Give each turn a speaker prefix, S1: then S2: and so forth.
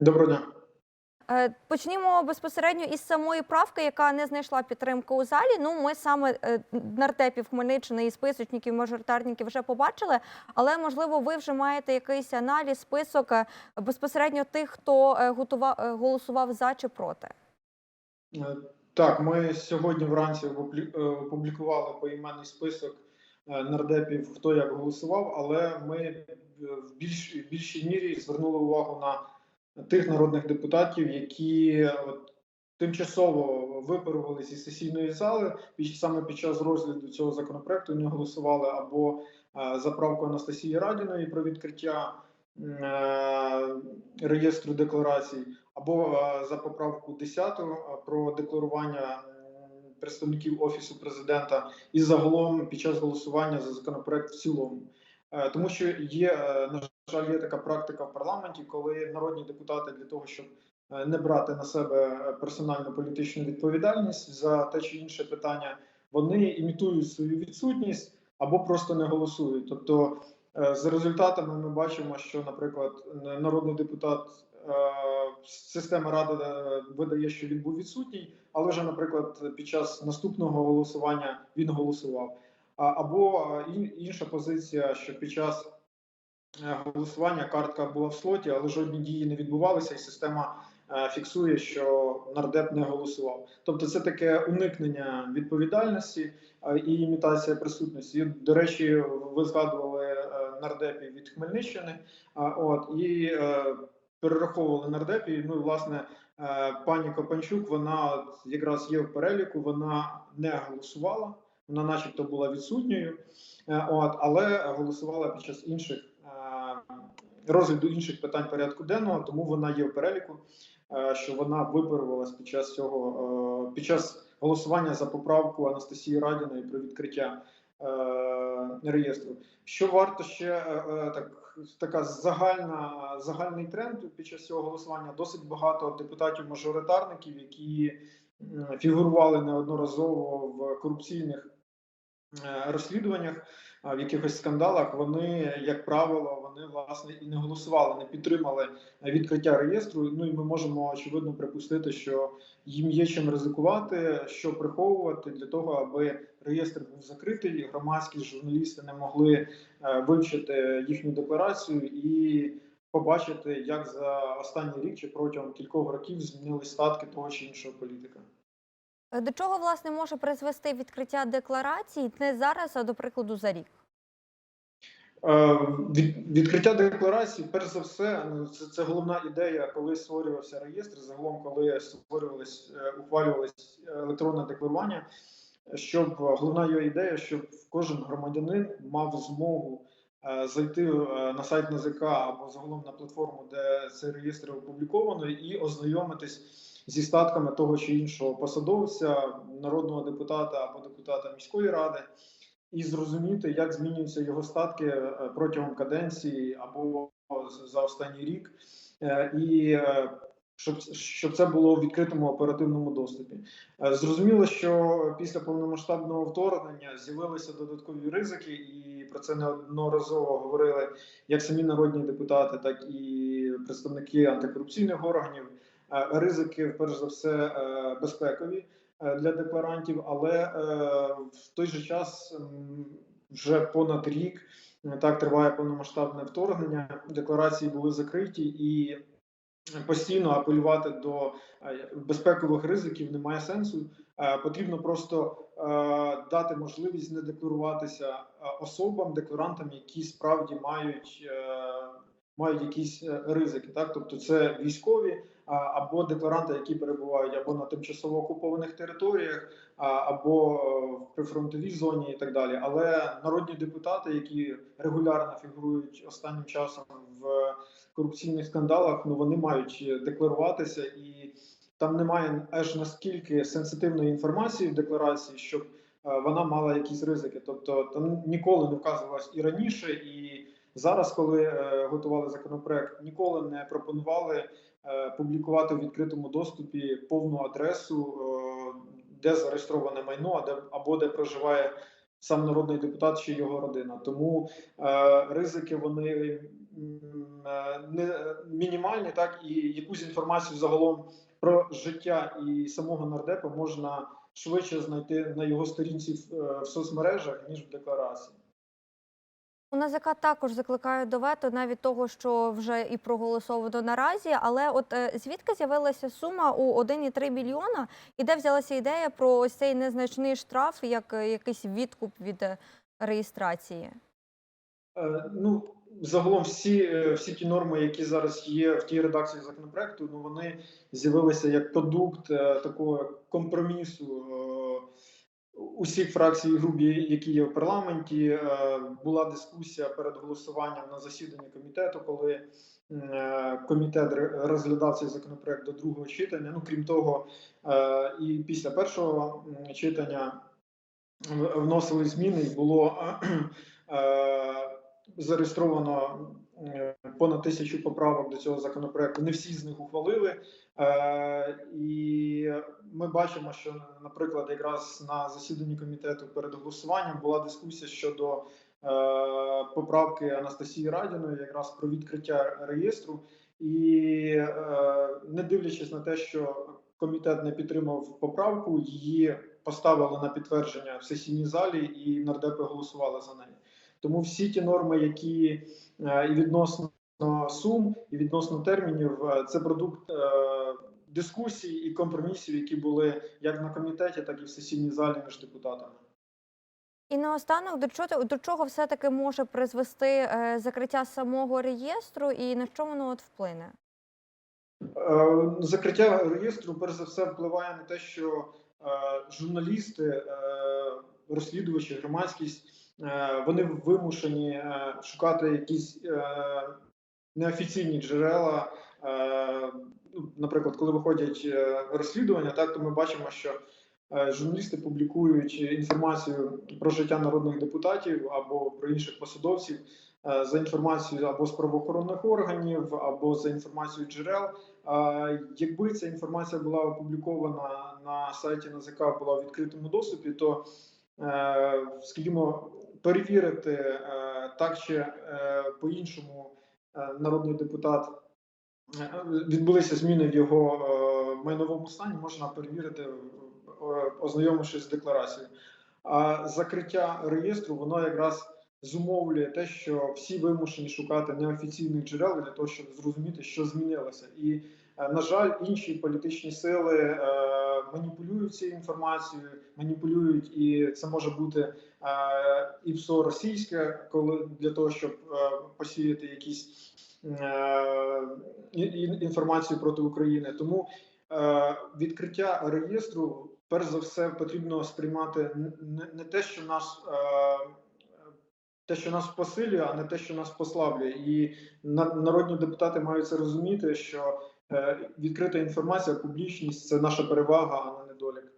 S1: Доброго дня.
S2: Е, Почнімо безпосередньо із самої правки, яка не знайшла підтримки у залі. Ну, ми саме е, нардепів Хмельниччини і списочників, мажоритарників вже побачили. Але можливо, ви вже маєте якийсь аналіз, список е, безпосередньо тих, хто готував голосував за чи проти.
S1: Так, ми сьогодні вранці опублі- опублікували поіменний список нардепів, хто як голосував, але ми в більш, більшій мірі звернули увагу на тих народних депутатів, які от, тимчасово випарувалися із сесійної зали під саме під час розгляду цього законопроекту не голосували або е, за правку Анастасії Радіної про відкриття е, реєстру декларацій, або е, за поправку 10 про декларування представників офісу президента, і загалом під час голосування за законопроект в цілому. Е, Тому що є, е, на жаль, є така практика в парламенті, коли народні депутати для того, щоб е, не брати на себе е, персональну політичну відповідальність за те чи інше питання, вони імітують свою відсутність або просто не голосують. Тобто, е, за результатами ми бачимо, що, наприклад, народний депутат система ради видає, що він був відсутній, але вже, наприклад, під час наступного голосування він голосував. Або інша позиція, що під час голосування картка була в слоті, але жодні дії не відбувалися, і система е, фіксує, що нардеп не голосував. Тобто, це таке уникнення відповідальності е, і імітація присутності. До речі, ви згадували е, нардепів від Хмельниччини. От і е, перераховували нардепів. Ну і власне е, пані Копанчук, вона якраз є в переліку. Вона не голосувала, вона, начебто, була відсутньою, е, от але голосувала під час інших е, розгляду інших питань порядку денного, тому вона є в переліку, е, що вона випарувалась під час цього е, під час голосування за поправку Анастасії Радіної про відкриття е, реєстру. Що варто ще так така загальна загальний тренд під час цього голосування? Досить багато депутатів-мажоритарників, які фігурували неодноразово в корупційних розслідуваннях, в якихось скандалах. Вони, як правило, вони власне і не голосували, не підтримали відкриття реєстру. Ну і ми можемо очевидно припустити, що їм є чим ризикувати, що приховувати для того, аби реєстр був закритий, громадські журналісти не могли е, вивчити їхню декларацію і побачити, як за останній рік чи протягом кількох років змінились статки того чи іншого політика.
S2: До чого власне може призвести відкриття декларацій не зараз, а до прикладу за рік?
S1: Е, від- Відкриття декларації, перш за все, ну, це, це головна ідея, коли створювався реєстр, загалом, коли створювалось, е, ухвалювалось електронне декларування, щоб е, головна його ідея, щоб кожен громадянин мав змогу зайти на сайт НАЗК або загалом на платформу, де цей реєстр опубліковано, і ознайомитись зі статками того чи іншого посадовця, народного депутата або депутата міської ради і зрозуміти, як змінюються його статки е, протягом каденції або за останній рік, Е, і е, щоб, щоб це було у відкритому оперативному доступі. Зрозуміло, що після повномасштабного вторгнення з'явилися додаткові ризики, і про це неодноразово говорили як самі народні депутати, так і представники антикорупційних органів. Ризики, перш за все, безпекові для декларантів, але е, в той же час вже понад рік е, так триває повномасштабне вторгнення. Декларації були закриті і постійно апелювати до е, безпекових ризиків немає сенсу. Е, Потрібно просто е, дати можливість не декларуватися е, особам, декларантам, які справді мають. Мають якісь е, ризики, так тобто це військові або декларанти, які перебувають або на тимчасово окупованих територіях, або е, в прифронтовій зоні, і так далі. Але народні депутати, які регулярно фігурують останнім часом в корупційних скандалах, ну вони мають декларуватися, і там немає аж наскільки сенситивної інформації в декларації, щоб е, вона мала якісь ризики. Тобто там ніколи не вказувалось і раніше, і зараз, коли е, готували законопроект, ніколи не пропонували е, публікувати в відкритому доступі повну адресу, е, де зареєстроване майно, де або де проживає сам народний депутат чи його родина. Тому ризики вони не мінімальні, так і якусь інформацію загалом про життя і самого нардепа можна швидше знайти на його сторінці в соцмережах ніж в декларації.
S2: У НАЗК також закликають до вето навіть того, що вже і проголосовано наразі. Але от е, звідки з'явилася сума у 1,3 мільйона, і де взялася ідея про ось цей незначний штраф, як е, якийсь відкуп від е, реєстрації?
S1: Ну, загалом всі, всі ті норми, які зараз є в тій редакції законопроекту, ну вони з'явилися як продукт такого компромісу усіх фракцій і груп, які є в парламенті. Е, Була дискусія перед голосуванням на засіданні комітету, коли е, комітет розглядав цей законопроект до другого читання. Ну крім того, е, і після першого читання вносили зміни, і було зареєстровано понад тисячу поправок до цього законопроекту. Не всі з них ухвалили. Е, І ми бачимо, що, наприклад, якраз на засіданні комітету перед голосуванням була дискусія щодо е, поправки Анастасії Радіної, якраз про відкриття реєстру. І е, не дивлячись на те, що комітет не підтримав поправку, її поставили на підтвердження в сесійній залі, і нардепи голосували за неї. Тому всі ті норми, які е, і відносно сум, і відносно термінів, е, це продукт е, дискусій і компромісів, які були як на комітеті, так і в сесійній залі між депутатами.
S2: І наостанок, до чого, до чого все-таки може призвести закриття самого реєстру і на що воно от вплине?
S1: Закриття реєстру, перш за все, впливає на те, що журналісти, розслідувачі, громадськість вони вимушені е, шукати якісь е, неофіційні джерела. Е, ну, Наприклад, коли виходять е, розслідування, так то ми бачимо, що е, журналісти публікують інформацію про життя народних депутатів або про інших посадовців е, за інформацією або з правоохоронних органів, або за інформацією джерел. Якби ця інформація була опублікована на сайті НАЗК, була в відкритому доступі, то, е, скажімо, перевірити е, так чи е, по-іншому е, народний депутат відбулися зміни в його майновому стані, можна перевірити, ознайомившись з декларацією. А закриття реєстру воно якраз зумовлює те, що всі вимушені шукати неофіційних джерел для того, щоб зрозуміти, що змінилося. І на жаль, інші політичні сили маніпулюють цією інформацією, маніпулюють, і це може бути е, і ПСО російське, коли для того, щоб е, посіяти якісь е, інформацію проти України. Тому відкриття реєстру, перш за все, потрібно сприймати не, те, що нас. Те, що нас посилює, а не те, що нас послаблює, і на- народні депутати мають це розуміти, що відкрита інформація, публічність це наша перевага, а не недолік.